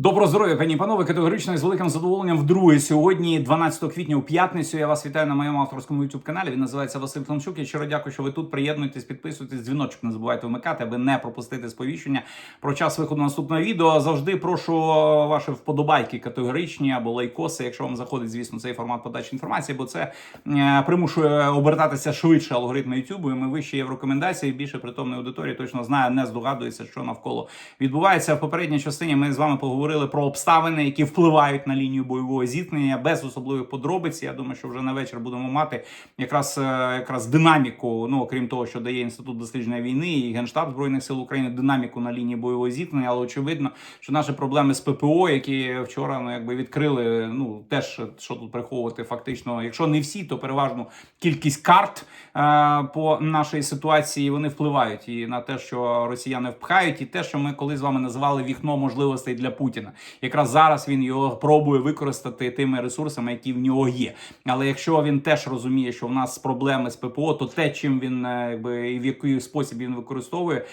Доброго здоров'я, пані і панове, категорично з великим задоволенням вдруге сьогодні, 12 квітня у п'ятницю. Я вас вітаю на моєму авторському youtube каналі. Він називається Василь Климчук. Я щиро дякую, що ви тут приєднуєтесь, підписуєтесь, дзвіночок не забувайте вмикати, аби не пропустити сповіщення про час виходу наступного відео. Завжди прошу ваші вподобайки категоричні або лайкоси, якщо вам заходить, звісно, цей формат подачі інформації, бо це е, примушує обертатися швидше алгоритми YouTube, і ми вище є в рекомендації. Більше притомної аудиторії точно знає, не здогадується, що навколо відбувається. В попередній частині ми з вами поговорили про обставини, які впливають на лінію бойового зіткнення без особливих подробиць. Я думаю, що вже на вечір будемо мати якраз е, якраз динаміку. Ну окрім того, що дає інститут дослідження війни і генштаб збройних сил України динаміку на лінії бойового зіткнення. Але очевидно, що наші проблеми з ППО, які вчора ну якби відкрили, ну теж що тут приховувати, фактично, якщо не всі, то переважно кількість карт е, по нашій ситуації вони впливають і на те, що росіяни впхають, і те, що ми коли з вами називали вікно можливостей для Путіна. Якраз зараз він його пробує використати тими ресурсами, які в нього є. Але якщо він теж розуміє, що в нас проблеми з ППО, то те, чим він е, якби в який спосіб він використовує,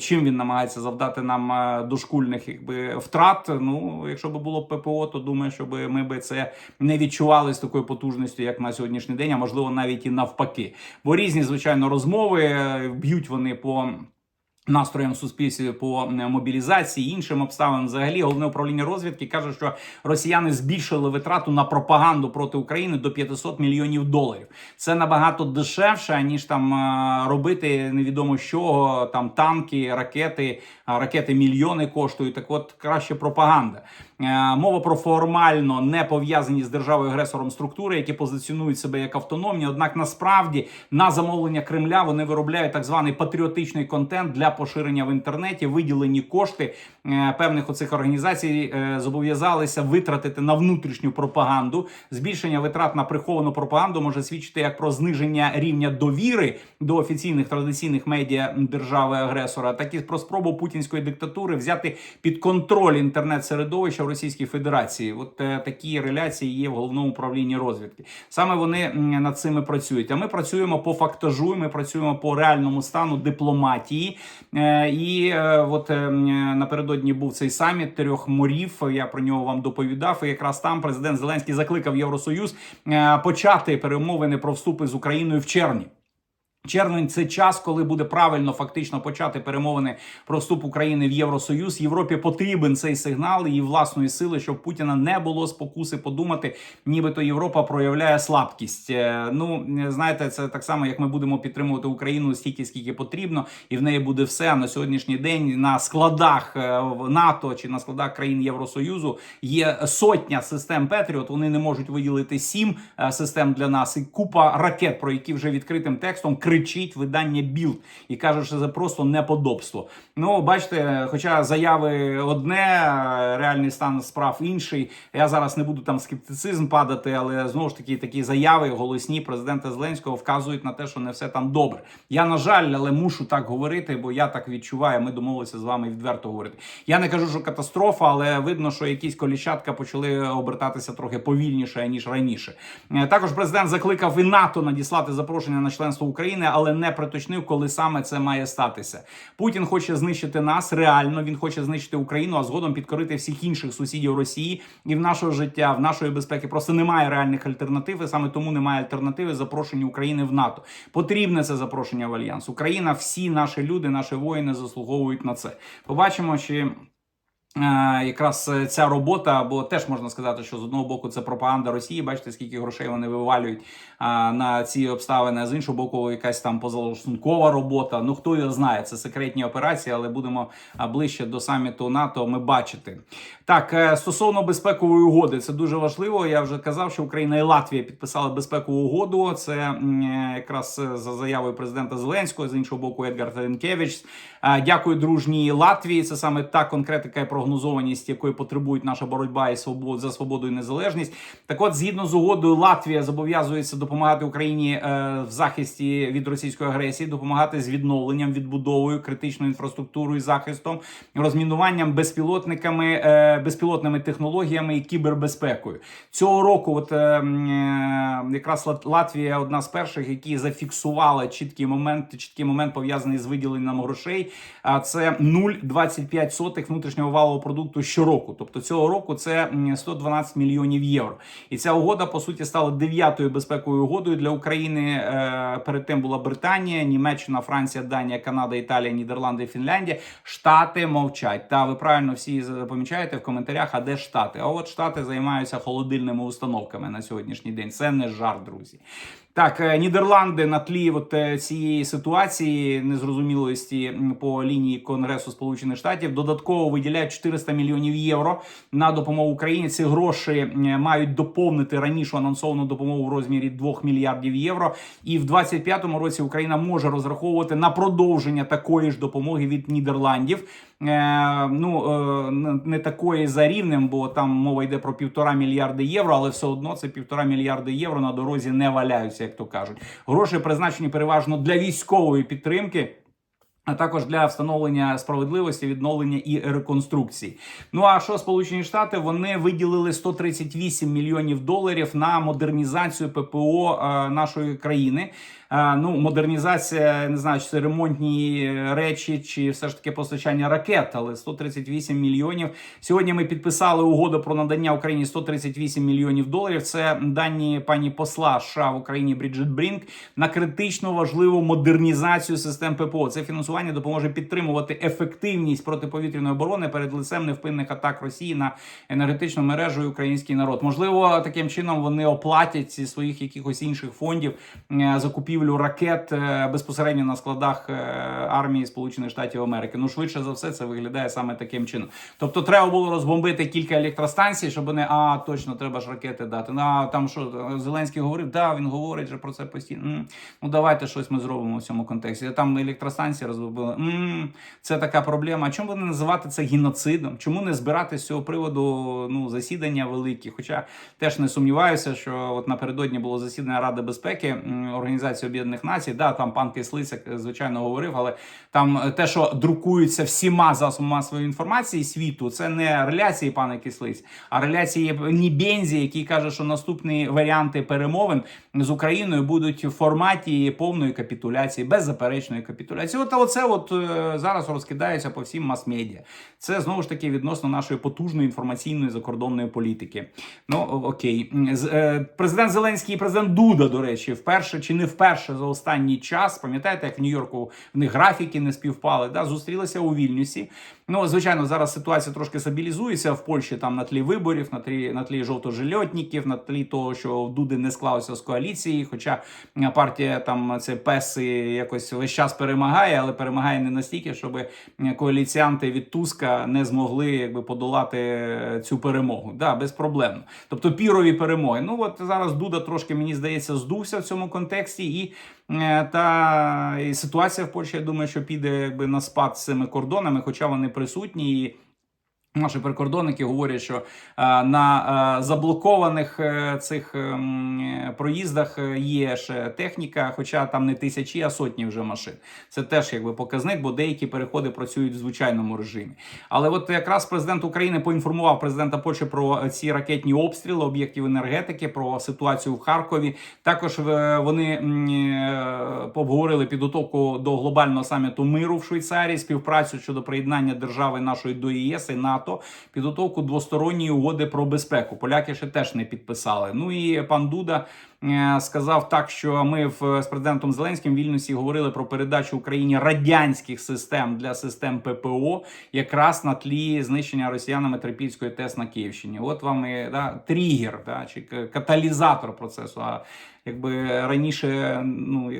чим він намагається завдати нам е, дошкульних якби втрат. Ну, якщо б було ППО, то думаю, щоб ми би це не відчували з такою потужністю, як на сьогоднішній день, а можливо навіть і навпаки. Бо різні звичайно розмови е, б'ють вони по. Настроєм суспільстві по мобілізації іншим обставинам, взагалі головне управління розвідки каже, що росіяни збільшили витрату на пропаганду проти України до 500 мільйонів доларів. Це набагато дешевше ніж там е, робити невідомо що там танки, ракети, ракети мільйони коштують. Так, от краще пропаганда. Е, Мова про формально не пов'язані з державою агресором структури, які позиціонують себе як автономні. Однак насправді на замовлення Кремля вони виробляють так званий патріотичний контент для поширення в інтернеті. Виділені кошти е, певних оцих організацій е, зобов'язалися витратити на внутрішню пропаганду. Збільшення витрат на приховану пропаганду може свідчити як про зниження рівня довіри до офіційних традиційних медіа держави-агресора, так і про спробу путінської диктатури взяти під контроль інтернет-середовища в Російській Федерації. От е, такі реляції є в головному управлінні розвідки. Саме вони над цими працюють. А ми працюємо по фактажу, ми працюємо по реальному стану дипломатії. Е, і е, от напередодні був цей саміт трьох морів. Я про нього вам доповідав. І якраз там президент Зеленський закликав Євросоюз почати перемовини про вступи з Україною в червні. Червень це час, коли буде правильно фактично почати перемовини про вступ України в Євросоюз. Європі потрібен цей сигнал і власної сили, щоб Путіна не було спокуси подумати, нібито Європа проявляє слабкість. Е, Ну знаєте, це так само, як ми будемо підтримувати Україну стільки, скільки потрібно, і в неї буде все на сьогоднішній день на складах е, НАТО чи на складах країн Євросоюзу є сотня систем Петріот. Вони не можуть виділити сім е, систем для нас і купа ракет, про які вже відкритим текстом кричить видання Білд і каже, що це просто неподобство. Ну, бачите, хоча заяви одне, реальний стан справ інший. Я зараз не буду там скептицизм падати, але знову ж таки такі заяви голосні президента Зеленського вказують на те, що не все там добре. Я на жаль, але мушу так говорити, бо я так відчуваю. Ми домовилися з вами відверто говорити. Я не кажу, що катастрофа, але видно, що якісь коліщатка почали обертатися трохи повільніше ніж раніше. Е, Також президент закликав і НАТО надіслати запрошення на членство України, але не приточнив, коли саме це має статися. Путін хоче знищити нас реально. Він хоче знищити Україну, а згодом підкорити всіх інших сусідів Росії і в нашого життя, в нашої безпеки просто немає реальних альтернатив. І саме тому немає альтернативи запрошенню України в НАТО. Потрібне це запрошення в альянс. Україна, всі наші люди, наші воїни заслуговують на це. Побачимо, чи. Е, Якраз е, ця робота, бо теж можна сказати, що з одного боку це пропаганда Росії. Бачите, скільки грошей вони вивалюють на ці обставини. З іншого боку, якась там позалаштункова робота. Ну хто його знає, це секретні операції, але будемо ближче до саміту НАТО. Ми бачити так е, стосовно безпекової угоди. Це дуже важливо. Я вже казав, що Україна і Латвія підписали безпекову угоду. Це е, якраз е, за заявою президента Зеленського. З іншого боку, Едгар Таренкевич. Е, Дякую дружній Латвії. Це саме та конкретика і прогнозованість, якої потребують наша боротьба і свобод за свободу і незалежність. Так, от, згідно з угодою, Латвія зобов'язується допомагати Україні е, в захисті від російської агресії, допомагати з відновленням, відбудовою критичною інфраструктурою, захистом, розмінуванням безпілотниками, е, безпілотними технологіями і кібербезпекою. Цього року, от е, якраз Латвія одна з перших, які зафіксувала чіткий момент, чіткий момент пов'язаний з виділенням грошей. А це 0,25 внутрішнього валового продукту щороку. Тобто цього року це м, 112 мільйонів євро. І ця угода по суті стала дев'ятою безпековою угодою для України. Е, Перед тим була Британія, Німеччина, Франція, Данія, Канада, Італія, Нідерланди, Фінляндія. Штати мовчать. Та ви правильно всі помічаєте в коментарях, а де штати? А от штати займаються холодильними установками на сьогоднішній день. Це не жарт, друзі. Так, е, Нідерланди на тлі от е, цієї ситуації незрозумілості по лінії Конгресу Сполучених Штатів додатково виділяють 400 мільйонів євро на допомогу Україні. Ці гроші мають доповнити раніше анонсовану допомогу в розмірі 2 мільярдів євро. І в 25-му році Україна може розраховувати на продовження такої ж допомоги від Нідерландів. Е, ну е, не- такої за рівнем, бо там мова йде про півтора мільярди євро, але все одно це півтора мільярди євро на дорозі не валяються, як то кажуть. Гроші призначені переважно для військової підтримки. А також для встановлення справедливості, відновлення і реконструкції. Ну а що Сполучені Штати вони виділили 138 мільйонів доларів на модернізацію ППО е, нашої країни. Е, ну, модернізація, не знаю, чи це ремонтні речі, чи все ж таки постачання ракет, але 138 мільйонів. Сьогодні ми підписали угоду про надання Україні 138 мільйонів доларів. Це дані пані посла США в Україні Бріджит Брінк на критично важливу модернізацію систем ППО. Це фінансування допоможе підтримувати ефективність протиповітряної оборони перед лицем невпинних атак Росії на енергетичну мережу і український народ. Можливо, таким чином вони оплатять зі своїх якихось інших фондів е, закупівлю ракет е, безпосередньо на складах е, армії Сполучених Штатів Америки. Ну швидше за все, це виглядає саме таким чином. Тобто, треба було розбомбити кілька електростанцій, щоб вони а точно треба ж ракети дати. Ну, там що Зеленський говорив, да, він говорить же про це постійно. М, Ну давайте щось ми зробимо в цьому контексті. Там електростанції розбомбили. М, Це така проблема. Чому не називати це геноцидом? Чому не збирати з цього приводу ну засідання великі? Хоча теж не сумніваюся, що от напередодні було засідання Ради безпеки м, Організації Об'єднаних Націй. Да, там пан Кислиця, е, звичайно, говорив, але там е, те, що друкується всіма засобами масової інформації світу, це не реляції пана Кислиць, а реляції Нібензі, який каже, що наступні варіанти перемовин з Україною будуть в форматі повної капітуляції, беззаперечної капітуляції. От оце от е, зараз розкидається по всім мас-медіа. Це знову ж таки відносно нашої потужної інформаційної закордонної політики. Ну окей, президент Зеленський і президент Дуда, до речі, вперше чи не вперше за останній час. Пам'ятаєте, як в Нью-Йорку в них графіки не співпали? Да, зустрілися у Вільнюсі. Ну звичайно, зараз ситуація трошки стабілізується в Польщі. Там на тлі виборів, на тлі на тлі жовтожильотників, на тлі того, що Дуди не склалося з коаліції. Хоча партія там це песи якось весь час перемагає, але перемагає не настільки, щоб коаліціанти від Туска не змогли якби подолати е, цю перемогу. Да, безпроблемно. Тобто пірові перемоги. Ну от зараз Дуда трошки мені здається здувся в цьому контексті, і та і ситуація в Польщі, я думаю, що піде якби на спад з цими кордонами, хоча вони присутні. І Наші прикордонники говорять, що е, на е, заблокованих е, цих ем, проїздах є ще техніка, хоча там не тисячі, а сотні вже машин. Це теж якби показник, бо деякі переходи працюють в звичайному режимі. Але от якраз президент України поінформував президента Польщі про ці ракетні обстріли об'єктів енергетики, про ситуацію в Харкові. Також вони обговорили підготовку до глобального саміту миру в Швейцарії, співпрацю щодо приєднання держави нашої до ЄС і НАТО, підготовку двосторонньої угоди про безпеку. Поляки ще теж не підписали. Ну і пан Дуда е, сказав так, що ми в з президентом Зеленським в Вільнюсі говорили про передачу Україні радянських систем для систем ППО, якраз на тлі знищення росіянами Трипільської ТЕС на Київщині. От вам і да, тригер, да, чи каталізатор процесу. А якби раніше, ну.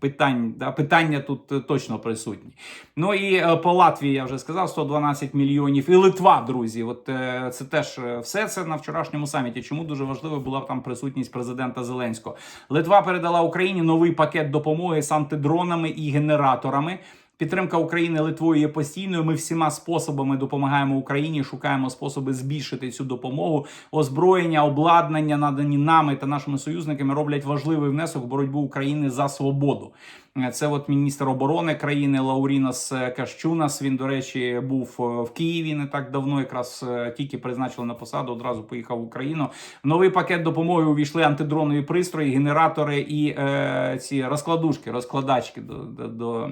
Питань, да, питання тут е, точно присутні. Ну і е, по Латвії я вже сказав 112 мільйонів. І Литва, друзі. От е, це теж все це на вчорашньому саміті. Чому дуже важливо була там присутність президента Зеленського? Литва передала Україні новий пакет допомоги з антидронами і генераторами. Підтримка України Литвою є постійною. Ми всіма способами допомагаємо Україні, шукаємо способи збільшити цю допомогу. Озброєння, обладнання, надані нами та нашими союзниками, роблять важливий внесок в боротьбу України за свободу. Е, Це от міністр оборони країни Лаурінас Кащунас. Він, до речі, був е, в Києві не так давно. Якраз е, тільки призначили на посаду, одразу поїхав в Україну. В новий пакет допомоги увійшли антидронові пристрої, генератори і е, ці розкладушки, розкладачки до, до, до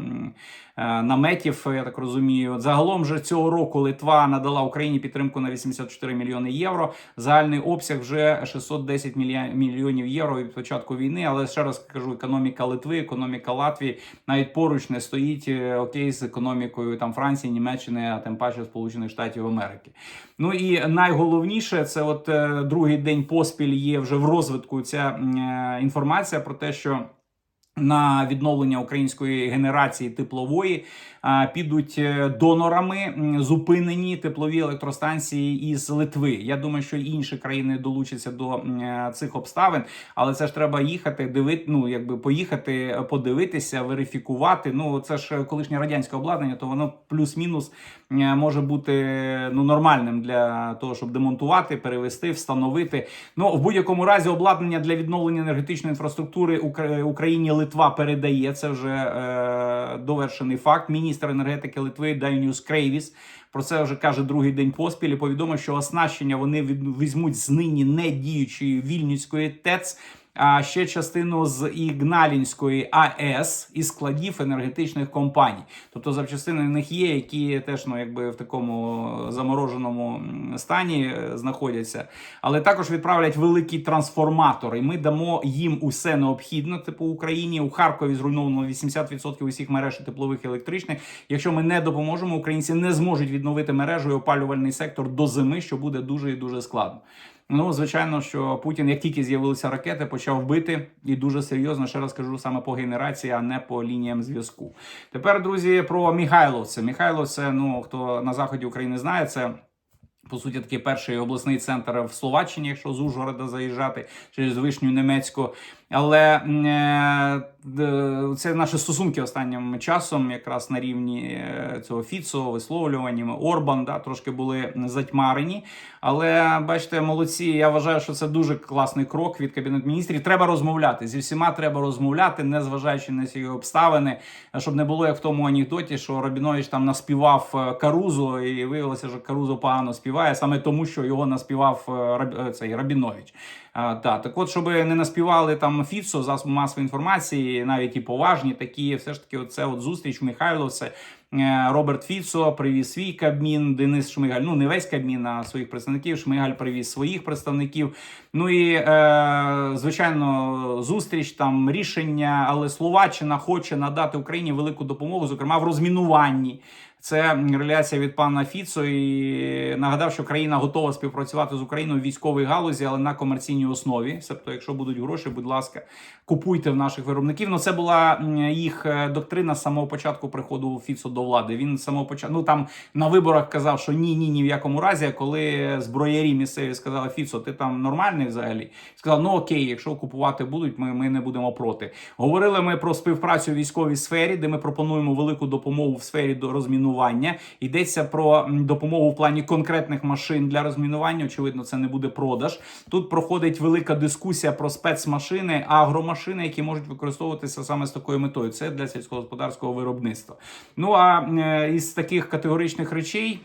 е, наметів. Я так розумію. Загалом вже цього року Литва надала Україні підтримку на 84 мільйони євро. Загальний обсяг вже 610 мілья- мільйонів євро від початку війни. Але ще раз кажу, економіка Литви, економіка Латвії навіть поруч не стоїть е, окей з економікою там Франції, Німеччини, а тим паче Сполучених Штатів Америки. Ну і найголовніше, це от е, другий день поспіль є вже в розвитку ця е, інформація про те, що. На відновлення української генерації теплової підуть е, донорами зупинені теплові електростанції із Литви. Я думаю, що інші країни долучаться до е, цих обставин, але це ж треба їхати, дивити, ну якби поїхати, е, подивитися, верифікувати. Ну це ж колишнє радянське обладнання, то воно плюс-мінус може бути ну нормальним для того, щоб демонтувати, перевести, встановити. Ну в будь-якому разі обладнання для відновлення енергетичної інфраструктури Укра- Україні Литва передає. Це вже е, довершений факт. Міністр енергетики Литви Дайніус Крейвіс. Про це вже каже другий день поспіль. і Повідомив, що оснащення вони візьмуть з нині не діючої вільнюської ТЕЦ. А ще частину з Ігналінської АЕС і складів енергетичних компаній. Тобто запчастини в них є, які теж ну якби в такому замороженому стані е, знаходяться. Але також відправлять великі трансформатори. Ми дамо їм усе необхідне. Типу Україні у Харкові зруйновано 80% усіх мереж теплових і електричних. Якщо ми не допоможемо, українці не зможуть відновити мережу і опалювальний сектор до зими, що буде дуже і дуже складно. Ну, звичайно, що Путін, як тільки з'явилися ракети, почав бити і дуже серйозно ще раз кажу саме по генерації, а не по лініям зв'язку. Тепер, друзі, про Міхайловце. Міхайловце, ну хто на заході України знає, це. По суті, такий перший обласний центр в Словаччині, якщо з Ужгорода заїжджати через Вишню Німецьку. Але е, це наші стосунки останнім часом, якраз на рівні е, цього Фіцо, висловлюваннями Орбан, да, трошки були затьмарені. Але бачите, молодці. Я вважаю, що це дуже класний крок від кабінету міністрів. Треба розмовляти зі всіма. Треба розмовляти, не зважаючи на ці обставини, щоб не було як в тому анекдоті, що Рабінович там наспівав е, Карузо, і виявилося, що Карузо погано співає саме тому, що його наспівав Раб- цей Рабінович. А, та, так от, щоб не наспівали там Фіцо, засоби масової інформації, навіть і поважні такі, все ж таки, оце от зустріч Михайло, Михайловце. Е, Роберт Фіцо привіз свій кабмін, Денис Шмигаль. Ну не весь кабмін, а своїх представників. Шмигаль привіз своїх представників. Ну і е, звичайно, зустріч там рішення, але Словаччина хоче надати Україні велику допомогу, зокрема в розмінуванні. Це реляція від пана Фіцо і нагадав, що країна готова співпрацювати з Україною в військовій галузі, але на комерційній основі. Тобто, якщо будуть гроші, будь ласка, купуйте в наших виробників. Ну це була їх е, доктрина з самого початку приходу Фіцо до влади. Він з самого початку ну там на виборах казав, що ні, ні, ні в якому разі. А коли зброярі місцеві сказали Фіцо, ти там нормальний взагалі? Сказав, ну окей, якщо купувати будуть, ми, ми не будемо проти. Говорили ми про співпрацю у військовій сфері, де ми пропонуємо велику допомогу в сфері до розмінування. Йдеться про допомогу в плані конкретних машин для розмінування. Очевидно, це не буде продаж. Тут проходить велика дискусія про спецмашини, агромашини, які можуть використовуватися саме з такою метою. Це для сільськогосподарського виробництва. Ну а е, із таких категоричних речей.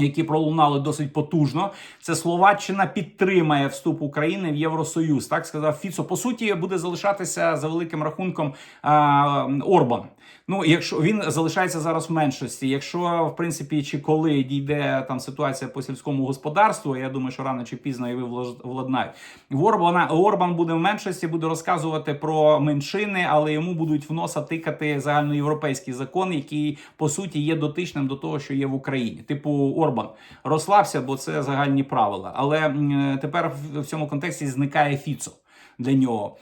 Які пролунали досить потужно, це Словаччина підтримає вступ України в Євросоюз. Так сказав Фіцо. По суті, буде залишатися за великим рахунком а, Орбан. Ну, якщо він залишається зараз в меншості, якщо в принципі чи коли дійде там ситуація по сільському господарству, я думаю, що рано чи пізно і ви владнають. Орбана Орбан буде в меншості, буде розказувати про меншини, але йому будуть в носа тикати загальноєвропейський закон, який по суті є дотичним до того, що є в Україні. Типу Орбан, розслабся, бо це загальні правила. Але тепер в цьому контексті зникає Фіцо для нього.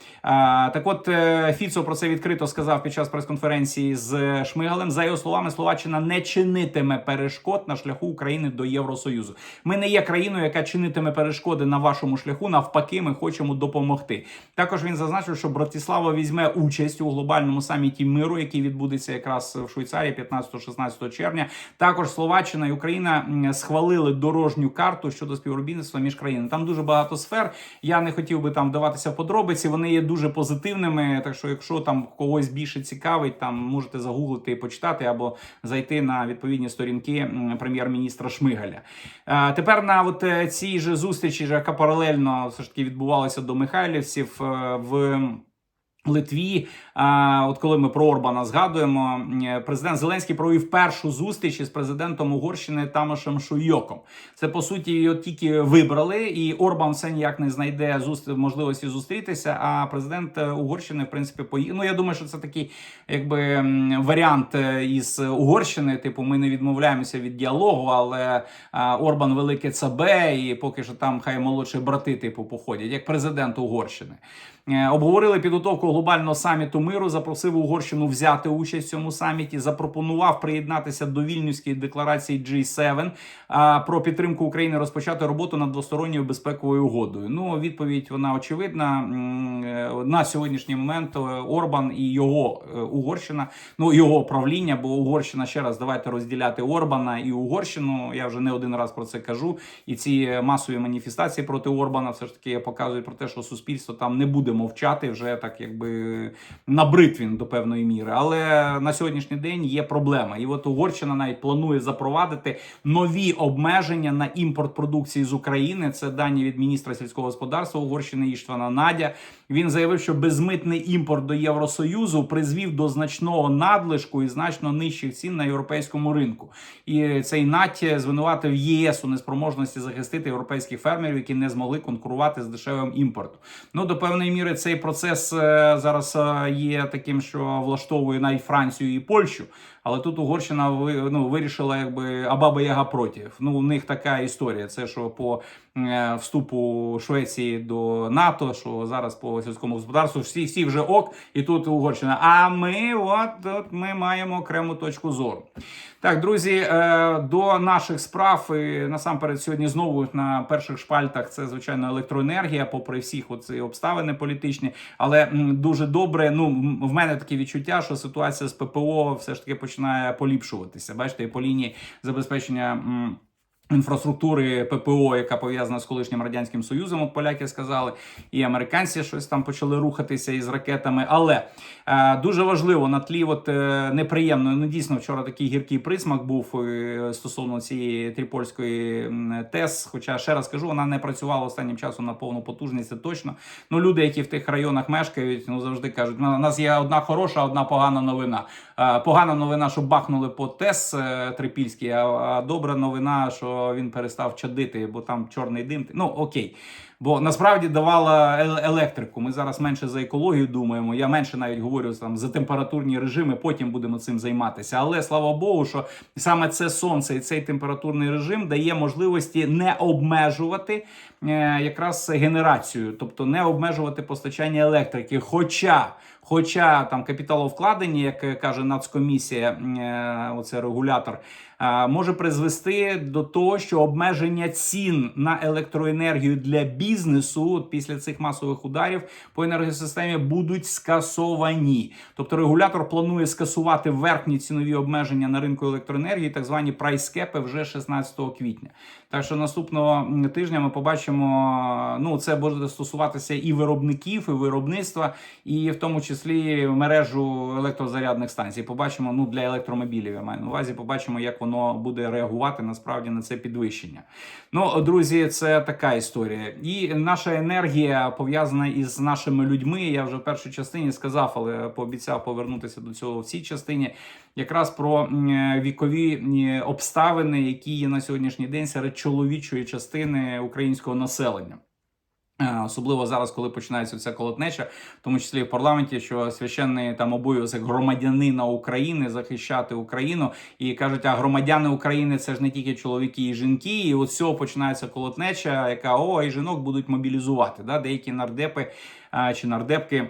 Так от е, Фіцо про це відкрито сказав під час прес-конференції з Шмигалем. За його словами, Словаччина не чинитиме перешкод на шляху України до Євросоюзу. Ми не є країною, яка чинитиме перешкоди на вашому шляху. Навпаки, ми хочемо допомогти. Також він зазначив, що Братислава візьме участь у глобальному саміті миру, який відбудеться якраз в Швейцарії 15-16 червня. Також Словаччина і Україна схвалили дорожню карту щодо співробітництва між країнами. Там дуже багато сфер. Я не хотів би там вдаватися в подробиці. Вони є дуже позитивними. Так що, якщо там когось більше цікавить, там можете загуглити і почитати або зайти на відповідні сторінки прем'єр-міністра Шмигаля. Тепер на от е, цій же зустрічі, яка паралельно все ж таки відбувалася до Михайлівців е, в. Литві, от коли ми про Орбана згадуємо, е, президент Зеленський провів першу зустріч із президентом Угорщини Тамашем Шуйоком. Це по суті його тільки вибрали, і Орбан все ніяк не знайде можливості зустрітися. А президент е, Угорщини, в принципі, поїхав. Ну я думаю, що це такий, якби варіант е, із Угорщини. Типу, ми не відмовляємося від діалогу, але Орбан велике ЦБ, і поки що там хай молодші брати, типу, походять, як президент Угорщини. Обговорили підготовку глобального саміту миру. Запросив Угорщину взяти участь в цьому саміті. Запропонував приєднатися до вільнюської декларації G7 а, про підтримку України розпочати роботу над двосторонньою безпековою угодою. Ну відповідь вона очевидна. Е, На сьогоднішній момент е, Орбан і його е, Угорщина, ну його правління, бо Угорщина ще раз давайте розділяти Орбана і Угорщину. Я вже не один раз про це кажу. І ці масові маніфестації проти Орбана все ж таки показують про те, що суспільство там не буде мовчати вже так, якби набрид він до певної міри. Але на сьогоднішній день є проблема. І от Угорщина навіть планує запровадити нові обмеження на імпорт продукції з України. Це дані від міністра сільського господарства Угорщини Іштвана Надя. Він заявив, що безмитний імпорт до Євросоюзу призвів до значного надлишку і значно нижчих цін на європейському ринку. І цей надь звинуватив ЄС у неспроможності захистити європейських фермерів, які не змогли конкурувати з дешевим імпортом. Ну до певної міри цей процес е, зараз е, є таким, що влаштовує навіть Францію і Польщу. Але тут Угорщина ну, вирішила, якби а баба Яга проти. Ну, у них така історія. Це що по е, вступу Швеції до НАТО, що зараз по сільському господарству всі, всі вже ок, і тут Угорщина. А ми, от, от ми маємо окрему точку зору. Так, друзі, е, до наших справ і насамперед сьогодні знову на перших шпальтах це звичайно електроенергія, попри всіх оці обставини політичні. Але дуже добре. Ну в мене таке відчуття, що ситуація з ППО все ж таки починає поліпшуватися. Бачите, по лінії забезпечення. Інфраструктури ППО, яка пов'язана з колишнім радянським союзом, от поляки сказали, і американці щось там почали рухатися із ракетами. Але е, дуже важливо на тлі от е, неприємно. Ну дійсно вчора такий гіркий присмак був е, стосовно цієї трипольської ТЕС. Хоча ще раз кажу, вона не працювала останнім часом на повну потужність. Це точно. Ну люди, які в тих районах мешкають, ну завжди кажуть, у нас є одна хороша, одна погана новина. Е, погана новина, що бахнули по ТЕС е, трипільський, а, а добра новина, що він перестав чадити, бо там чорний дим. Ну окей. Бо насправді давала електрику. Ми зараз менше за екологію думаємо. Я менше навіть говорю там за температурні режими. Потім будемо цим займатися. Але слава Богу, що саме це сонце і цей температурний режим дає можливості не обмежувати е, якраз генерацію, тобто не обмежувати постачання електрики. Хоча Хоча там капіталовкладення, як е, каже Нацкомісія, е, оце регулятор, може призвести до того, що обмеження цін на електроенергію для бізнесу от після цих масових ударів по енергосистемі будуть скасовані. Тобто регулятор планує скасувати верхні цінові обмеження на ринку електроенергії, так звані прайскепи, вже 16 квітня. Так що наступного тижня ми побачимо, ну це буде стосуватися і виробників, і виробництва, і в тому числі мережу електрозарядних станцій. Побачимо ну для електромобілів. Я маю на увазі. Побачимо, як воно буде реагувати насправді на це підвищення. Ну, друзі, це така історія. І наша енергія пов'язана із нашими людьми. Я вже в першій частині сказав, але пообіцяв повернутися до цього в цій частині. Якраз про вікові обставини, які є на сьогоднішній день серед чоловічої частини українського населення. Е, Особливо зараз, коли починається вся колотнеча, в тому числі в парламенті, що священний там обов'язок громадянина України захищати Україну, і кажуть, а громадяни України це ж не тільки чоловіки і жінки. І от цього починається колотнеча, яка о, і жінок будуть мобілізувати. Да? Деякі нардепи а, чи нардепки.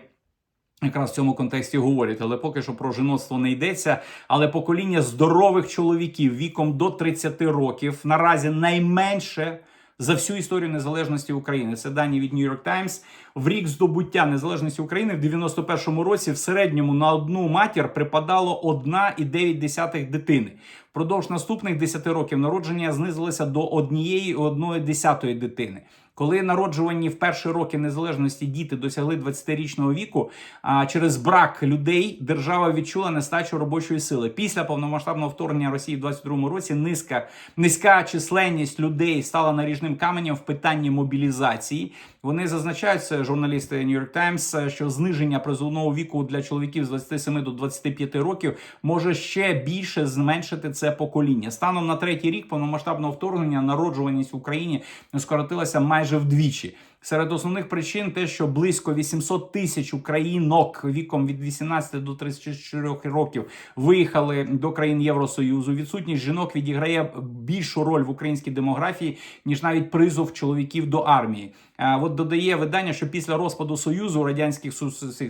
Якраз в цьому контексті говорять, але поки що про жіноцтво не йдеться. Але покоління здорових чоловіків віком до 30 років наразі найменше за всю історію незалежності України. Це дані від New York Times. В рік здобуття незалежності України в 91-му році в середньому на одну матір припадало 1,9 дитини. Впродовж наступних 10 років народження знизилося до однієї одної десятої дитини. Коли народжувані в перші роки незалежності діти досягли 20-річного віку, а через брак людей держава відчула нестачу робочої сили. Після повномасштабного вторгнення Росії в 22-му році низька низька численність людей стала наріжним каменем в питанні мобілізації. Вони зазначають це журналісти New York Times, що зниження призовного віку для чоловіків з 27 до 25 років може ще більше зменшити це покоління. Станом на третій рік повномасштабного вторгнення народжуваність в Україні скоротилася майже вдвічі. Серед основних причин те, що близько 800 тисяч українок віком від 18 до 34 років виїхали до країн Євросоюзу. Відсутність жінок відіграє більшу роль в українській демографії ніж навіть призов чоловіків до армії. От додає видання, що після розпаду союзу радянських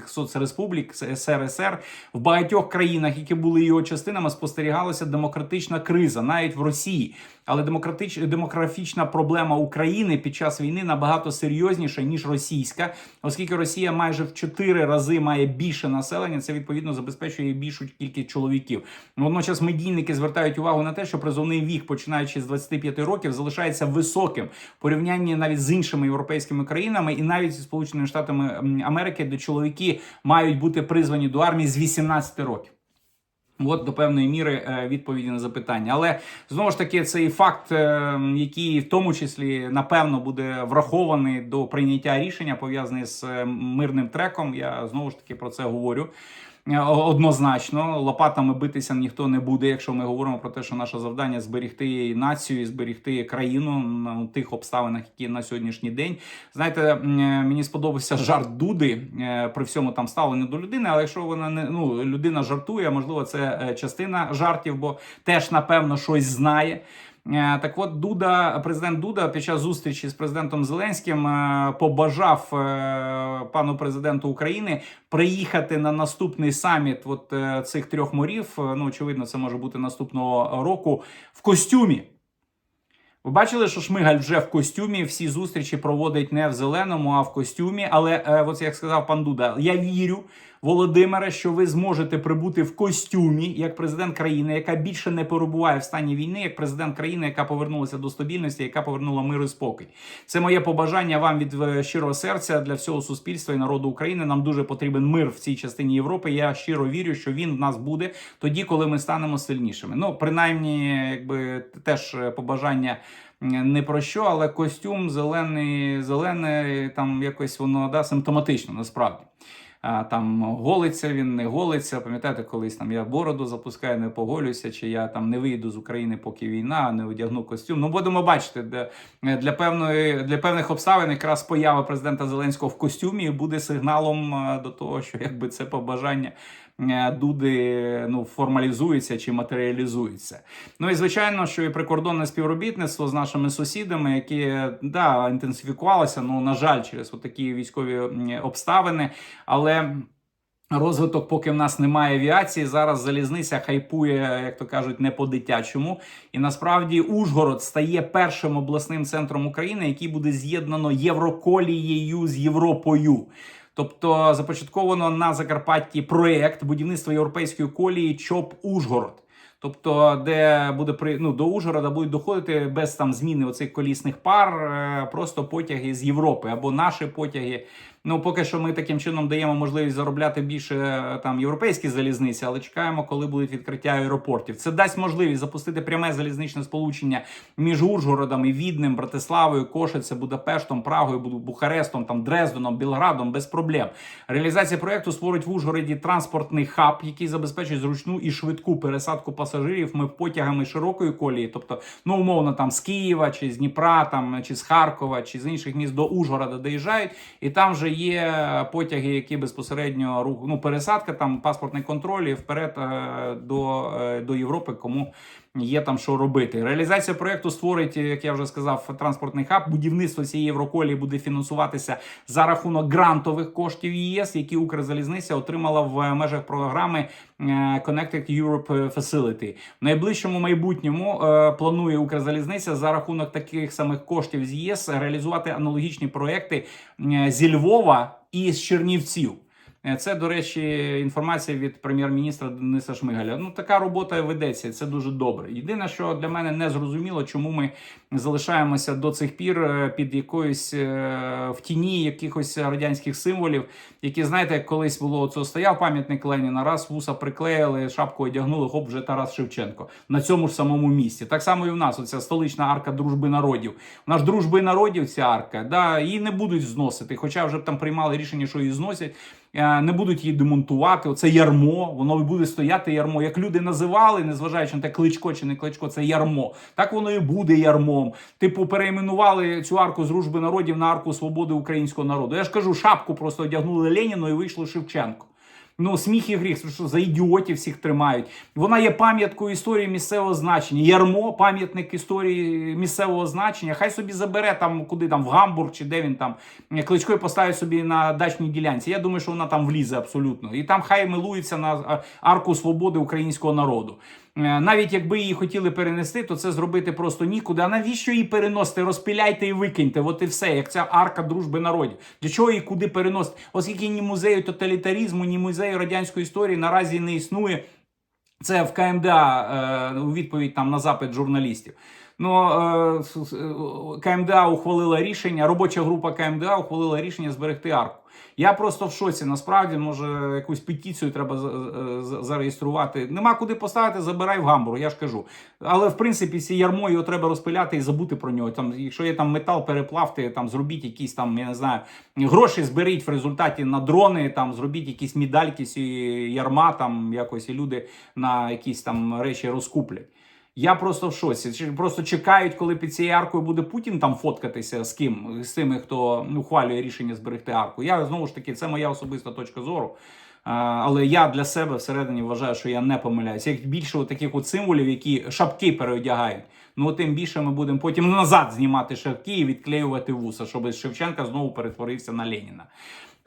соцреспублік СРСР в багатьох країнах, які були його частинами, спостерігалася демократична криза, навіть в Росії. Але демократич... демографічна проблема України під час війни набагато серйозніша ніж російська, оскільки Росія майже в чотири рази має більше населення. Це відповідно забезпечує більшу кількість чоловіків. Водночас медійники звертають увагу на те, що призовний вік, починаючи з 25 років, залишається високим в порівнянні навіть з іншими європейськими країнами, і навіть зі Сполученими Штатами Америки, де чоловіки мають бути призвані до армії з 18 років. От до певної міри е, відповіді на запитання, але знову ж таки цей факт, е, який в тому числі напевно буде врахований до прийняття рішення, пов'язаний з е, мирним треком. Я знову ж таки про це говорю. Е, Однозначно, лопатами битися ніхто не буде, якщо ми говоримо про те, що наше завдання зберегти націю, і зберегти країну на тих обставинах, які на сьогоднішній день. Знаєте, е, мені сподобався жарт Дуди е, при всьому там ставленню до людини. Але якщо вона не ну людина жартує, можливо, це частина жартів, бо теж напевно щось знає. Е, Так от Дуда, президент Дуда під час зустрічі з президентом Зеленським е, побажав е, пану президенту України приїхати на наступний саміт от цих трьох морів. Ну, очевидно, це може бути наступного року в костюмі. Ви бачили, що Шмигаль вже в костюмі всі зустрічі проводить не в зеленому, а в костюмі. Але е, от як сказав пан Дуда, я вірю, Володимире, що ви зможете прибути в костюмі як президент країни, яка більше не перебуває в стані війни, як президент країни, яка повернулася до стабільності, яка повернула мир і спокій. Це моє побажання вам від е, щирого серця для всього суспільства і народу України. Нам дуже потрібен мир в цій частині Європи. Я щиро вірю, що він в нас буде тоді, коли ми станемо сильнішими. Ну, принаймні, якби теж е, побажання. Не про що, але костюм зелений, зелений, там якось воно да, симптоматично насправді. Там голиться він, не голиться. Пам'ятаєте, колись там я бороду запускаю, не поголюся, чи я там не вийду з України, поки війна, не одягну костюм. Ну будемо бачити, де для певної для певних обставин якраз поява президента Зеленського в костюмі буде сигналом е, до того, що якби це побажання. Е, Дуди ну формалізується чи матеріалізується. Ну і звичайно, що і прикордонне співробітництво з нашими сусідами, які да інтенсифікувалося, ну на жаль, через такі військові обставини, але. Розвиток, поки в нас немає авіації, зараз залізниця хайпує, як то кажуть, не по-дитячому. І насправді Ужгород стає першим обласним центром України, який буде з'єднано Євроколією з Європою. Тобто започатковано на Закарпатті проект будівництва європейської колії ЧОП Ужгород. Тобто, де буде при ну до Ужгорода будуть доходити без там зміни оцих колісних пар, е, просто потяги з Європи або наші потяги. Ну поки що ми таким чином даємо можливість заробляти більше е, там європейські залізниці, але чекаємо, коли будуть відкриття аеропортів. Це дасть можливість запустити пряме залізничне сполучення між Ужгородом і Віднем, Братиславою, Кошице, Будапештом, Прагою, Бухарестом, там Дрезденом, Білградом без проблем. Реалізація проекту створить в Ужгороді транспортний хаб, який забезпечить зручну і швидку пересадку пасажирів. Ми потягами широкої колії, тобто, ну умовно, там з Києва чи з Дніпра, там чи з Харкова, чи з інших міст до Ужгорода доїжджають, і там вже є потяги, які безпосередньо рух, ну пересадка, там паспортний контроль і вперед е, до, е, до Європи, кому є там що робити. Реалізація проекту створить, як я вже сказав, транспортний хаб. Будівництво цієї Євроколії буде фінансуватися за рахунок грантових коштів ЄС, які Укрзалізниця отримала в межах програми е, Connected Europe Facility. В найближчому майбутньому е, планує Укрзалізниця за рахунок таких самих коштів з ЄС реалізувати аналогічні проекти е, зі Львова і з Чернівців. Е, Це, до речі, інформація від прем'єр-міністра Дениса Шмигаля. Ну, така робота ведеться, це дуже добре. Єдине, що для мене не зрозуміло, чому ми залишаємося до цих пір е, під якоюсь е, в тіні якихось радянських символів, які, знаєте, як колись було це стояв пам'ятник Леніна, раз вуса приклеїли, шапку одягнули, хоп, вже Тарас Шевченко на цьому ж самому місці. Так само і в нас, оця столична арка дружби народів. Вона ж дружби народів, ця арка, да, її не будуть зносити. Хоча вже б там приймали рішення, що її зносять. Е, Не будуть її демонтувати. Оце ярмо, воно буде стояти ярмо. Як люди називали, незважаючи на те, кличко чи не кличко, це ярмо. Так воно і буде ярмом. Типу, перейменували цю арку з дружби народів на арку свободи українського народу. Я ж кажу, шапку просто одягнули Леніну і вийшло Шевченко. Ну, сміх і гріх, що- за ідіотів всіх тримають. Вона є пам'яткою історії місцевого значення. Ярмо, пам'ятник історії місцевого значення. Хай собі забере там, куди там, в Гамбург чи де він там. Кличко і поставить собі на дачній ділянці. Я думаю, що вона там влізе абсолютно. І там хай милується на арку свободи українського народу. Е, Навіть якби її хотіли перенести, то це зробити просто нікуди. А навіщо її переносити? Розпиляйте і викиньте. От і все, як ця арка дружби народів. Для чого її куди переносити? Оскільки ні музею тоталітарізму, ні музею радянської історії наразі не існує. Це в КМДА е, у відповідь там на запит журналістів. Ну е, е, КМДА ухвалила рішення. Робоча група КМДА ухвалила рішення зберегти арку. Я просто в шоці. Насправді, може, якусь петицію треба за- зареєструвати. Нема куди поставити, забирай в гамбург, я ж кажу. Але в принципі, ці ярмо його треба розпиляти і забути про нього. Там, якщо є там метал, переплавте, там зробіть якісь там, я не знаю, гроші зберіть в результаті на дрони, там зробіть якісь медальки ярма, там якось і люди на якісь там речі розкуплять. Я просто в шоці. Просто чекають, коли під цією аркою буде Путін там фоткатися з ким, з тими, хто ну, ухвалює рішення зберегти арку. Я знову ж таки, це моя особиста точка зору. Але я для себе всередині вважаю, що я не помиляюся. Як більше таких от символів, які шапки переодягають, ну тим більше ми будемо потім назад знімати шапки і відклеювати вуса, щоб Шевченка знову перетворився на Леніна.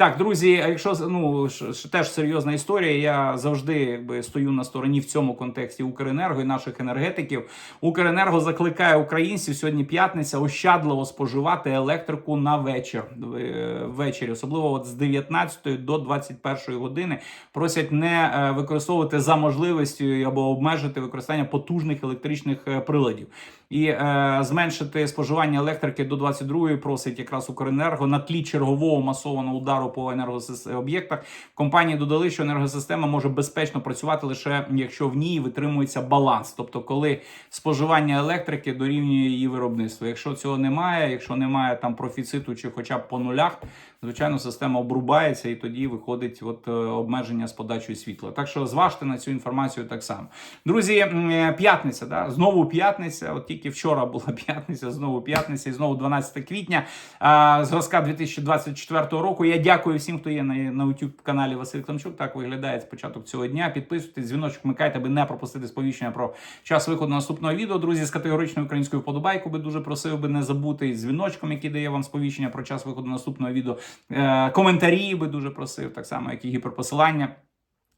Так, друзі, якщо ну теж серйозна історія, я завжди якби стою на стороні в цьому контексті Укренерго і наших енергетиків. Укренерго закликає українців сьогодні п'ятниця ощадливо споживати електрику на вечір е, ввечері, особливо от з 19 до 21 години. Просять не е, використовувати за можливістю або обмежити використання потужних електричних е, приладів. І е, зменшити споживання електрики до 22-ї просить якраз Укренерго на тлі чергового масованого удару по енергооб'єктах. Компанії додали, що енергосистема може безпечно працювати лише якщо в ній витримується баланс, тобто коли споживання електрики дорівнює її виробництву. Якщо цього немає, якщо немає там профіциту чи хоча б по нулях, звичайно, система обрубається і тоді виходить от е, обмеження з подачою світла. Так що зважте на цю інформацію так само. Друзі, е, п'ятниця, да? знову п'ятниця. От тільки вчора була п'ятниця, знову п'ятниця, і знову 12 квітня а, зразка 2024 року. Я дякую всім, хто є на, на YouTube каналі Василь Климчук. Так виглядає початок цього дня. Підписуйтесь, дзвіночок вмикайте, аби не пропустити сповіщення про час виходу наступного відео. Друзі, з категоричною українською вподобайку би дуже просив би не забути з дзвіночком, який дає вам сповіщення про час виходу наступного відео. Е, коментарі би дуже просив, так само, як і гіперпосилання.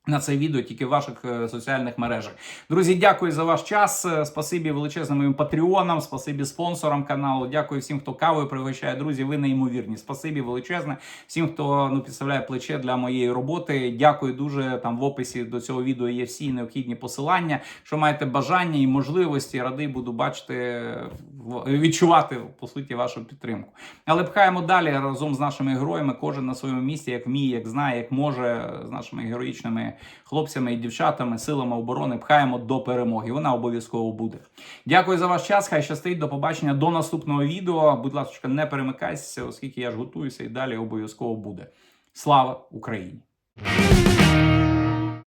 На це відео тільки в ваших е, соціальних мережах. Друзі, дякую за ваш час. Е, Спасибі величезним моїм патреонам, спасибі спонсорам каналу. Дякую всім, хто кавою пригощає. Друзі, ви неймовірні. Спасибі величезне. Всім, хто ну підставляє плече для моєї роботи. Дякую дуже. Там в описі до цього відео є всі необхідні посилання. Що маєте бажання і можливості, радий буду бачити, в- відчувати по суті вашу підтримку. Але пхаємо далі разом з нашими героями. Кожен на своєму місці, як вміє, як знає, як може, з нашими героїчними хлопцями і дівчатами, силами оборони пхаємо до перемоги. Вона обов'язково буде. Дякую за ваш час. Хай щастить. До побачення до наступного відео. Будь ласка, не перемикайся, оскільки я ж готуюся і далі обов'язково буде. Слава Україні!